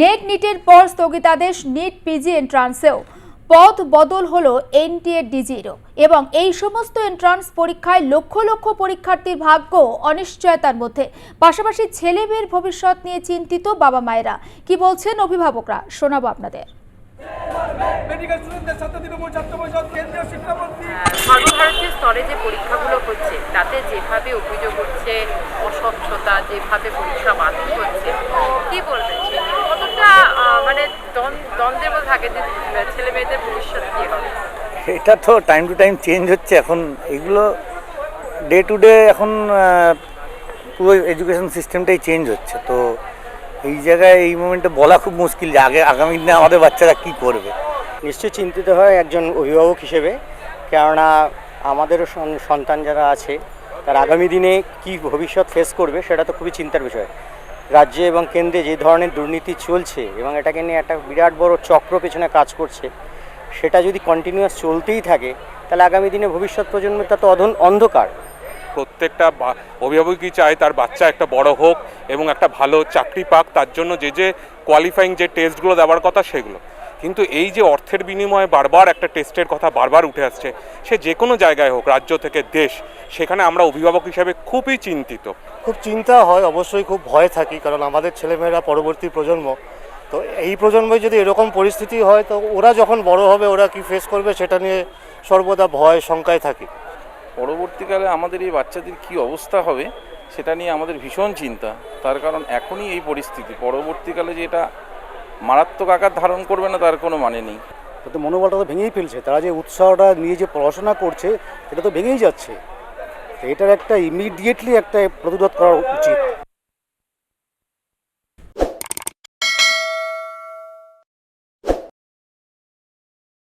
Net নিটের পর স্থগিতাদেশ NEET PG এন্ট্রান্সেও। পথ বদল হলো এনটিএ ডিজিরও এবং এই সমস্ত এন্ট্রান্স পরীক্ষায় লক্ষ লক্ষ পরীক্ষার্থীর ভাগ্য অনিশ্চয়তার মধ্যে। পাশাপাশি ছেলে মেয়ের ভবিষ্যৎ নিয়ে চিন্তিত বাবা মায়েরা। কি বলছেন অভিভাবকরা? শোনাবো আপনাদের। সর্বভারতীয় স্তরে যে পরীক্ষাগুলো হচ্ছে তাতে যেভাবে অভিযোগ হচ্ছে অস্বচ্ছতা যেভাবে পরীক্ষা বাতিল হচ্ছে কি বলবেন? মানে দ্বন্দ্ব- দ্বন্দ্বের মধ্যে থাকে যে ছেলে মেয়েদের ভবিষ্যৎ কি হবে? এটা তো টাইম টু টাইম চেঞ্জ হচ্ছে। এখন এগুলো ডে টু ডে এখন পুরো এডুকেশন সিস্টেমটাই চেঞ্জ হচ্ছে। তো এই জায়গায় এই মোমেন্টে বলা খুব মুশকিল যে আগে আগামী দিনে আমাদের বাচ্চারা কি করবে? নিশ্চয়ই চিন্তিত হয় একজন অভিভাবক হিসেবে। কেননা আমাদেরও সন- সন্তান যারা আছে তার আগামী দিনে কি ভবিষ্যৎ ফেস করবে সেটা তো খুবই চিন্তার বিষয়। রাজ্যে এবং কেন্দ্রে যে ধরনের দুর্নীতি চলছে এবং এটাকে নিয়ে একটা বিরাট বড় চক্র পেছনে কাজ করছে, সেটা যদি কন্টিনিউয়াস চলতেই থাকে, তাহলে আগামী দিনে ভবিষ্যৎ প্রজন্মের তা তো অধন অন্ধকার। প্রত্যেকটা অভিভাবকই চায় তার বাচ্চা একটা বড় হোক এবং একটা ভালো চাকরি পাক, তার জন্য যে যে কোয়ালিফাইং যে টেস্টগুলো দেওয়ার কথা সেগুলো। কিন্তু এই যে অর্থের বিনিময়ে বারবার একটা টেস্টের কথা বারবার উঠে আসছে সে যে কোনো জায়গায় হোক রাজ্য থেকে দেশ সেখানে আমরা অভিভাবক হিসাবে খুবই চিন্তিত। খুব চিন্তা হয় অবশ্যই খুব ভয়ে থাকি কারণ আমাদের ছেলেমেয়েরা পরবর্তী প্রজন্ম। তো এই প্রজন্মে যদি এরকম পরিস্থিতি হয় তো ওরা যখন বড় হবে ওরা কি ফেস করবে সেটা নিয়ে সর্বদা ভয় শঙ্কায় থাকি। পরবর্তীকালে আমাদের এই বাচ্চাদের কি অবস্থা হবে সেটা নিয়ে আমাদের ভীষণ চিন্তা। তার কারণ এখনই এই পরিস্থিতি। পরবর্তীকালে যে এটা মারাত্মক আকার ধারণ করবে না, তার কোনো মানে নেই। তো মনোবলটা তো ভেঙেই ফেলছে। তারা যে উৎসাহটা নিয়ে যে পড়াশোনা করছে, সেটা তো ভেঙেই যাচ্ছে। এটার একটা ইমিডিয়েটলি একটা প্রতিরোধ করা উচিত।